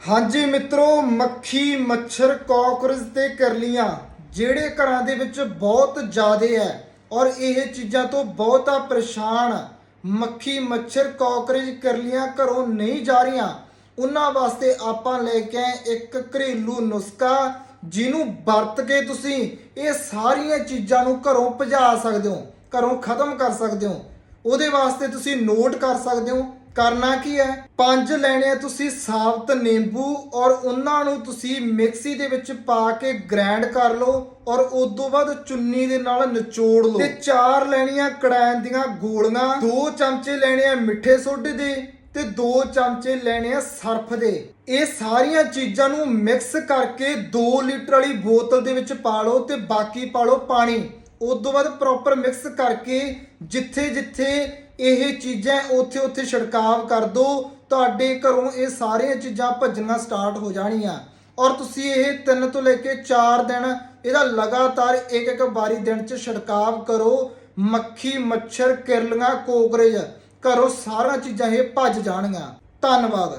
ਹਾਂਜੀ ਮਿੱਤਰੋ, ਮੱਖੀ, ਮੱਛਰ ਕਾਕਰੋਚ ਤੇ ਕਰਲੀਆਂ, ਜਿਹੜੇ ਘਰਾਂ ਦੇ ਵਿੱਚ ਬਹੁਤ ਜ਼ਿਆਦਾ ਹੈ ਔਰ ਇਹ ਚੀਜ਼ਾਂ ਤੋਂ ਬਹੁਤਾ ਪਰੇਸ਼ਾਨ, ਮੱਖੀ, ਮੱਛਰ ਕਾਕਰੋਚ ਕਰਲੀਆਂ ਘਰੋਂ ਨਹੀਂ ਜਾ ਰਹੀਆਂ। ਉਹਨਾਂ ਵਾਸਤੇ ਆਪਾਂ ਲੈ ਕੇ ਆਏ ਇੱਕ ਘਰੇਲੂ ਨੁਸਖਾ, ਜਿਹਨੂੰ ਵਰਤ ਕੇ ਤੁਸੀਂ ਇਹ ਸਾਰੀਆਂ ਚੀਜ਼ਾਂ ਨੂੰ ਘਰੋਂ ਭਜਾ ਸਕਦੇ ਹੋ, ਘਰੋਂ ਖਤਮ ਕਰ ਸਕਦੇ ਹੋ। ਉਹਦੇ ਵਾਸਤੇ ਤੁਸੀਂ ਨੋਟ ਕਰ ਸਕਦੇ ਹੋ ਕਰਨਾ ਕੀ ਹੈ? ਪੰਜ ਲੈਣੇ ਆ ਤੁਸੀਂ ਸਾਬਤ ਨਿੰਬੂ ਔਰ ਉਹਨਾਂ ਨੂੰ ਤੁਸੀਂ ਮਿਕਸੀ ਦੇ ਵਿੱਚ ਪਾ ਕੇ ਗ੍ਰਾਈਂਡ ਕਰ ਲਓ ਔਰ ਉਸ ਤੋਂ ਬਾਅਦ ਚੁੰਨੀ ਦੇ ਨਾਲ ਨਿਚੋੜ ਲਓ। ਤੇ ਚਾਰ ਲੈਣੀਆਂ ਕੜੈਨ ਦੀਆਂ ਗੋਲੀਆਂ, ਦੋ ਚਮਚੇ ਲੈਣੇ ਆ ਮਿੱਠੇ ਸੋਡੇ ਦੇ ਤੇ ਦੋ ਚਮਚੇ ਲੈਣੇ ਆ ਸਰਫ ਦੇ। ਇਹ ਸਾਰੀਆਂ ਚੀਜ਼ਾਂ ਨੂੰ ਮਿਕਸ ਕਰਕੇ 2 ਲੀਟਰ ਵਾਲੀ ਬੋਤਲ ਦੇ ਵਿੱਚ ਪਾ ਲਓ ਤੇ ਬਾਕੀ ਪਾ ਲਓ ਪਾਣੀ। ਉਸ ਤੋਂ ਬਾਅਦ ਪ੍ਰੋਪਰ ਮਿਕਸ ਕਰਕੇ ਜਿੱਥੇ ਜਿੱਥੇ ਇਹ ਚੀਜ਼ਾਂ ਉੱਥੇ ਉੱਥੇ ਛਿੜਕਾਵ ਕਰ ਦਿਓ ਤੁਹਾਡੇ ਘਰੋਂ ਇਹ ਸਾਰੀਆਂ ਚੀਜ਼ਾਂ ਭੱਜਣਾ ਸਟਾਰਟ ਹੋ ਜਾਣੀਆਂ। ਔਰ ਤੁਸੀਂ ਇਹ 3 ਤੋਂ ਲੈ ਕੇ 4 ਦਿਨ ਇਹਦਾ ਲਗਾਤਾਰ ਇੱਕ ਇੱਕ ਵਾਰੀ ਦਿਨ 'ਚ ਛਿੜਕਾਵ ਕਰੋ। ਮੱਖੀ, ਮੱਛਰ, ਕਿਰਲੀਆਂ, ਕੋਕਰੇਜ ਘਰੋਂ ਸਾਰੀਆਂ ਚੀਜ਼ਾਂ ਇਹ ਭੱਜ ਜਾਣਗੀਆਂ ਧੰਨਵਾਦ।